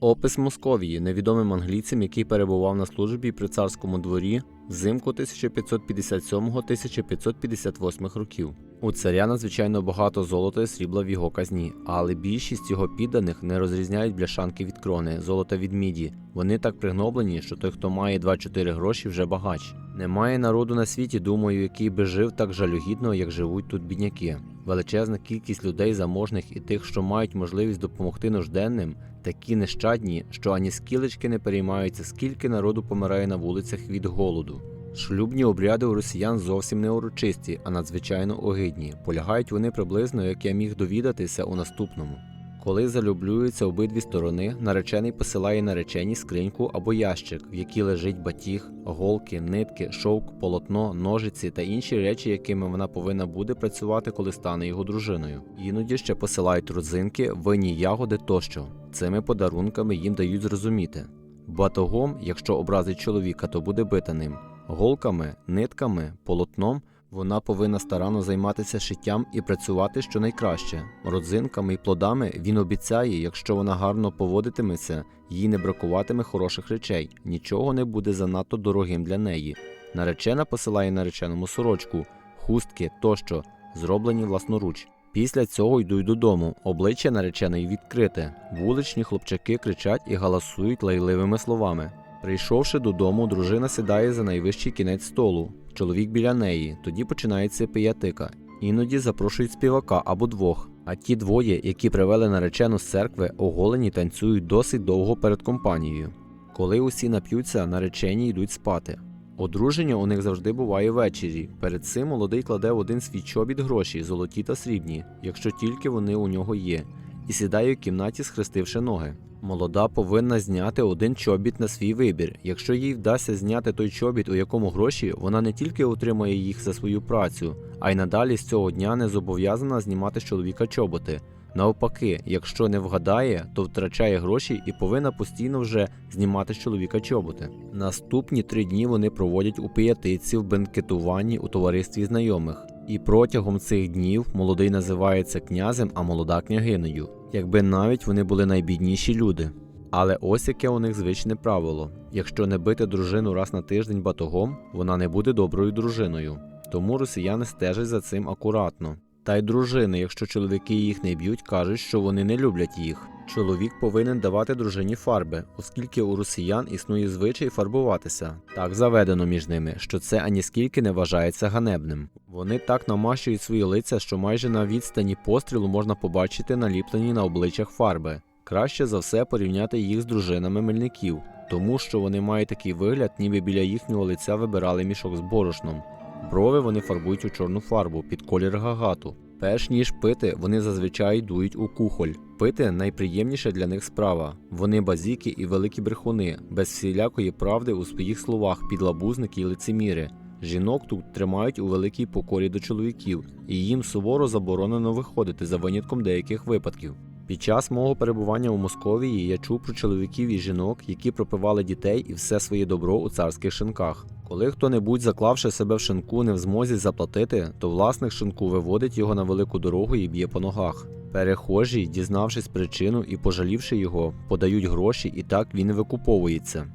Опис Московії невідомим англійцем, який перебував на службі при царському дворі взимку 1557-1558 років. У царя надзвичайно багато золота і срібла в його казні, але більшість його підданих не розрізняють бляшанки від крони, золота від міді. Вони так пригноблені, що той, хто має 2-4 гроші, вже багач. Немає народу на світі, думаю, який би жив так жалюгідно, як живуть тут бідняки. Величезна кількість людей заможних і тих, що мають можливість допомогти нужденним, такі нещадні, що ані скілечки не переймаються, скільки народу помирає на вулицях від голоду. Шлюбні обряди у росіян зовсім не урочисті, а надзвичайно огидні. Полягають вони приблизно, як я міг довідатися у наступному. Коли залюблюються обидві сторони, наречений посилає нареченій скриньку або ящик, в якій лежить батіг, голки, нитки, шовк, полотно, ножиці та інші речі, якими вона повинна буде працювати, коли стане його дружиною. Іноді ще посилають родзинки, винні ягоди тощо. Цими подарунками їм дають зрозуміти. Батогом, якщо образить чоловіка, то буде бити ним. Голками, нитками, полотном вона повинна старанно займатися шиттям і працювати щонайкраще. Родзинками і плодами він обіцяє, якщо вона гарно поводитиметься, їй не бракуватиме хороших речей, нічого не буде занадто дорогим для неї. Наречена посилає нареченому сорочку, хустки тощо, зроблені власноруч. Після цього йдуть додому, обличчя нареченої відкрите. Вуличні хлопчаки кричать і галасують лайливими словами. Прийшовши додому, дружина сідає за найвищий кінець столу. Чоловік біля неї, тоді починається пиятика. Іноді запрошують співака або двох. А ті двоє, які привели наречену з церкви, оголені танцюють досить довго перед компанією. Коли усі нап'ються, наречені йдуть спати. Одруження у них завжди буває ввечері. Перед цим молодий кладе в один свій чобіт гроші, золоті та срібні, якщо тільки вони у нього є, і сідає в кімнаті, схрестивши ноги. Молода повинна зняти один чобіт на свій вибір. Якщо їй вдасться зняти той чобіт, у якому гроші, вона не тільки отримає їх за свою працю, а й надалі з цього дня не зобов'язана знімати з чоловіка чоботи. Навпаки, якщо не вгадає, то втрачає гроші і повинна постійно вже знімати з чоловіка чоботи. Наступні три дні вони проводять у пиятиці в бенкетуванні у товаристві знайомих. І протягом цих днів молодий називається князем, а молода княгинею, якби навіть вони були найбідніші люди. Але ось яке у них звичне правило: якщо не бити дружину раз на тиждень батогом, вона не буде доброю дружиною. Тому росіяни стежать за цим акуратно. Та й дружини, якщо чоловіки їх не б'ють, кажуть, що вони не люблять їх. Чоловік повинен давати дружині фарби, оскільки у росіян існує звичай фарбуватися. Так заведено між ними, що це аніскільки не вважається ганебним. Вони так намащують свої лиця, що майже на відстані пострілу можна побачити наліплені на обличчях фарби. Краще за все порівняти їх з дружинами мельників, тому що вони мають такий вигляд, ніби біля їхнього лиця вибирали мішок з борошном. Брови вони фарбують у чорну фарбу під колір гагату. Перш ніж пити, вони зазвичай дують у кухоль. Пити найприємніша для них справа. Вони базіки і великі брехуни, без всілякої правди у своїх словах, підлабузники і лицеміри. Жінок тут тримають у великій покорі до чоловіків, і їм суворо заборонено виходити за винятком деяких випадків. Під час мого перебування у Московії я чув про чоловіків і жінок, які пропивали дітей і все своє добро у царських шинках. Коли хто-небудь, заклавши себе в шинку, не в змозі заплатити, то власник шинку виводить його на велику дорогу і б'є по ногах. Перехожі, дізнавшись причину і пожалівши його, подають гроші, і так він викуповується.